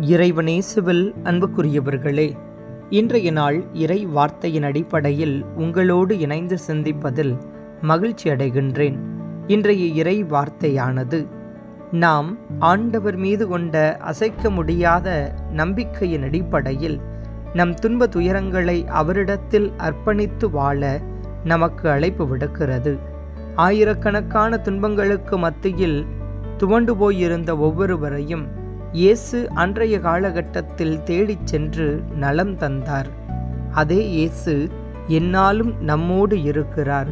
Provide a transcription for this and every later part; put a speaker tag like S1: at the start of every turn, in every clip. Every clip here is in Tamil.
S1: இறைவனேசுவில் அன்புக்குரியவர்களே இன்றைய நாள் இறை வார்த்தையின் அடிப்படையில் உங்களோடு இணைந்து சிந்திப்பதில் மகிழ்ச்சி அடைகின்றேன். இன்றைய இறை வார்த்தையானது நாம் ஆண்டவர் மீது கொண்ட அசைக்க முடியாத நம்பிக்கையின் அடிப்படையில் நம் துன்ப துயரங்களை அவரிடத்தில் அர்ப்பணித்து வாழ நமக்கு அழைப்பு விடுக்கிறது. ஆயிரக்கணக்கான துன்பங்களுக்கு மத்தியில் துவண்டு போயிருந்த ஒவ்வொருவரையும் இயேசு அன்றைய காலகட்டத்தில் தேடிச் சென்று நலம் தந்தார். அதே இயேசு என்னாலும் நம்மோடு இருக்கிறார்.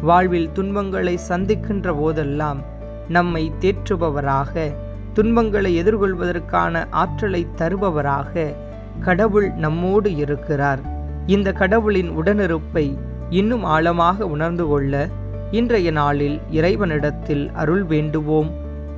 S1: வாழ்வில் துன்பங்களை சந்திக்கின்ற போதெல்லாம் நம்மை தேற்றுபவராக துன்பங்களை எதிர்கொள்வதற்கான ஆற்றலை தருபவராக கடவுள் நம்மோடு இருக்கிறார். இந்த கடவுளின் உடனிருப்பை இன்னும் ஆழமாக உணர்ந்து கொள்ள இன்றைய நாளில் இறைவனிடத்தில் அருள் வேண்டுவோம்.